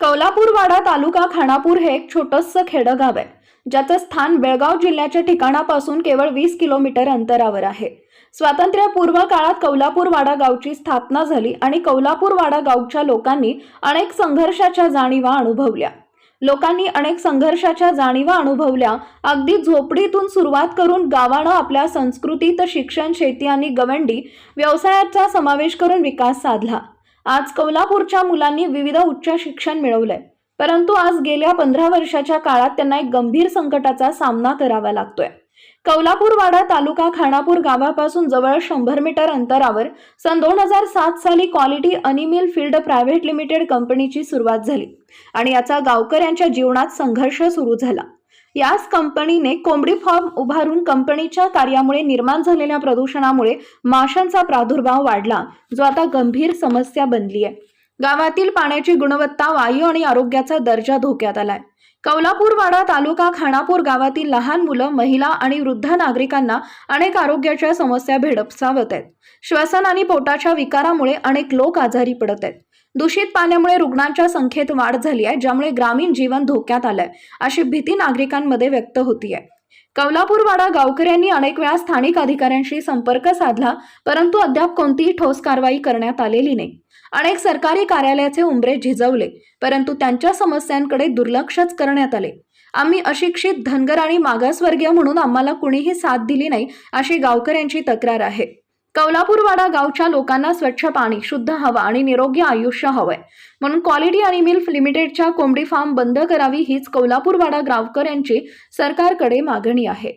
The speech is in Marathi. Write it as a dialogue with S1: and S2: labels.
S1: कौलापूरवाडा तालुका खानापूर हे एक छोटंसं खेडं गाव आहे ज्याचं स्थान बेळगाव जिल्ह्याच्या ठिकाणापासून केवळ वीस किलोमीटर अंतरावर आहे. स्वातंत्र्यपूर्व काळात कौलापूरवाडा गावची स्थापना झाली आणि कौलापूरवाडा गावच्या लोकांनी अनेक संघर्षाच्या जाणीवा अनुभवल्या. लोकांनी अनेक संघर्षाच्या जाणीवा अनुभवल्या अगदी झोपडीतून सुरुवात करून गावानं आपल्या संस्कृतीत शिक्षण शेती आणि गवंडी व्यवसायाचा समावेश करून विकास साधला. आज कौलापूरच्या मुलांनी विविध उच्च शिक्षण मिळवलंय. परंतु आज गेल्या पंधरा वर्षाच्या काळात त्यांना एक गंभीर संकटाचा सामना करावा लागतोय. कौलापूरवाडा तालुका खानापूर गावापासून जवळ शंभर मीटर अंतरावर सन दोन हजार सात साली quality animal field private limited कंपनीची सुरुवात झाली आणि याचा गावकऱ्यांच्या जीवनात संघर्ष सुरू झाला. याच कंपनीने कोंबडी फॉर्म उभारून कंपनीच्या कार्यामुळे निर्माण झालेल्या प्रदूषणामुळे माशांचा प्रादुर्भाव वाढला जो आता गंभीर समस्या बनली आहे गावातील पाण्याची गुणवत्ता वायू आणि आरोग्याचा दर्जा धोक्यात आलाय. कौलापूरवाडा तालुका खानापूर गावातील लहान मुलं महिला आणि वृद्ध नागरिकांना अनेक आरोग्याच्या समस्या भेडपसावत आहेत. श्वसन आणि पोटाच्या विकारामुळे अनेक लोक आजारी पडत आहेत. दूषित पाण्यामुळे रुग्णांच्या संख्येत वाढ झाली आहे ज्यामुळे ग्रामीण जीवन धोक्यात आलंय अशी भीती नागरिकांमध्ये व्यक्त होतीये. कौलापूरवाडा गावकऱ्यांनी अनेक वेळा स्थानिक अधिकाऱ्यांशी संपर्क साधला परंतु अद्याप कोणतीही ठोस कारवाई करण्यात आलेली नाही. अनेक सरकारी कार्यालयाचे उंबरे झिजवले परंतु त्यांच्या समस्यांकडे दुर्लक्षच करण्यात आले. आम्ही अशिक्षित धनगर आणि मागासवर्गीय म्हणून आम्हाला कुणीही साथ दिली नाही अशी गावकऱ्यांची तक्रार आहे. कौलापूरवाडा गावच्या लोकांना स्वच्छ पाणी शुद्ध हवा आणि निरोगी आयुष्य हवंय. म्हणून क्वालिटी आणि मिल्फ लिमिटेडच्या कोंबडी फार्म बंद करावी हीच कौलापूरवाडा गावकऱ्यांची सरकारकडे मागणी आहे.